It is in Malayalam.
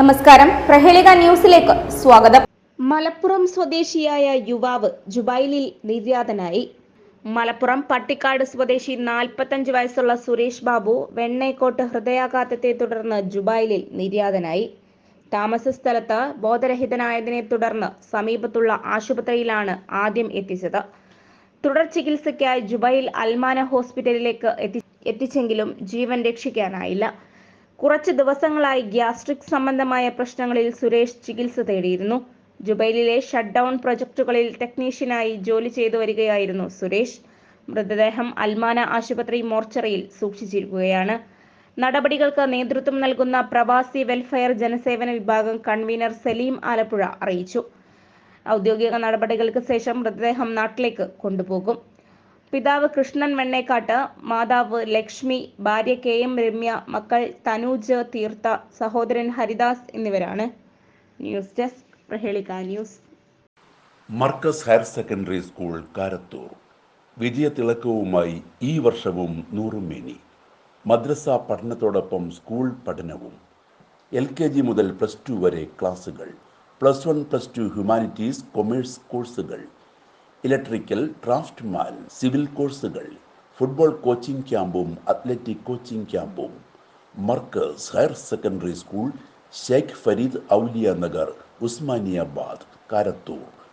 നമസ്കാരം. പ്രഹേളിക ന്യൂസിലേക്ക് സ്വാഗതം. മലപ്പുറം സ്വദേശിയായ യുവാവ് ജുബൈലിൽ നിര്യാതനായി. മലപ്പുറം പട്ടിക്കാട് സ്വദേശി നാൽപ്പത്തഞ്ച് വയസ്സുള്ള സുരേഷ് ബാബു വെണ്ണേക്കോട്ട് ഹൃദയാഘാതത്തെ തുടർന്ന് ജുബൈലിൽ നിര്യാതനായി. താമസ സ്ഥലത്ത് ബോധരഹിതനായതിനെ തുടർന്ന് സമീപത്തുള്ള ആശുപത്രിയിലാണ് ആദ്യം എത്തിച്ചത്. തുടർ ചികിത്സയ്ക്കായി ജുബൈൽ അൽമാന ഹോസ്പിറ്റലിലേക്ക് എത്തി എത്തിച്ചെങ്കിലും ജീവൻ രക്ഷിക്കാനായില്ല. കുറച്ച് ദിവസങ്ങളായി ഗ്യാസ്ട്രിക് സംബന്ധമായ പ്രശ്നങ്ങളിൽ സുരേഷ് ചികിത്സ തേടിയിരുന്നു. ജുബൈലിലെ ഷട്ട്ഡൗൺ പ്രൊജക്ടുകളിൽ ടെക്നീഷ്യനായി ജോലി ചെയ്തു വരികയായിരുന്നു സുരേഷ്. മൃതദേഹം അൽമാന ആശുപത്രി മോർച്ചറിയിൽ സൂക്ഷിച്ചിരിക്കുകയാണ്. നടപടികൾക്ക് നേതൃത്വം നൽകുന്ന പ്രവാസി വെൽഫെയർ ജനസേവന വിഭാഗം കൺവീനർ സലീം ആലപ്പുഴ അറിയിച്ചു. ഔദ്യോഗിക നടപടികൾക്ക് ശേഷം മൃതദേഹം നാട്ടിലേക്ക് കൊണ്ടുപോകും. പിതാവ് കൃഷ്ണൻ വെണ്ണേക്കാട്ട് മാതാവ് ലക്ഷ്മി ഭാര്യ കെ എം രമ്യ മക്കൾ തനൂജ് തീർത്ത സഹോദരൻ ഹരിദാസ് എന്നിവരാണ്. News desk Prahelika news. Markaz higher secondary school Karathur. വിജയതിളക്കവുമായി ഈ വർഷവും നൂറുമേനി. മദ്രസ പഠനത്തോടൊപ്പം സ്കൂൾ പഠനവും. എൽ കെ ജി മുതൽ പ്ലസ് ടു വരെ ക്ലാസുകൾ. Plus one plus two humanities commerce കോഴ്സുകൾ. ഇലക്ട്രിക്കൽ ഡ്രാഫ്റ്റ്മാൻ സിവിൽ കോഴ്സുകൾ ഫുട്ബോൾ കോച്ചിംഗ് ക്യാമ്പും അത്ലറ്റിക് കോച്ചിംഗ് ക്യാമ്പും Markaz higher secondary school Sheikh Farid Auliya Nagar Usmaniyabad Karathur.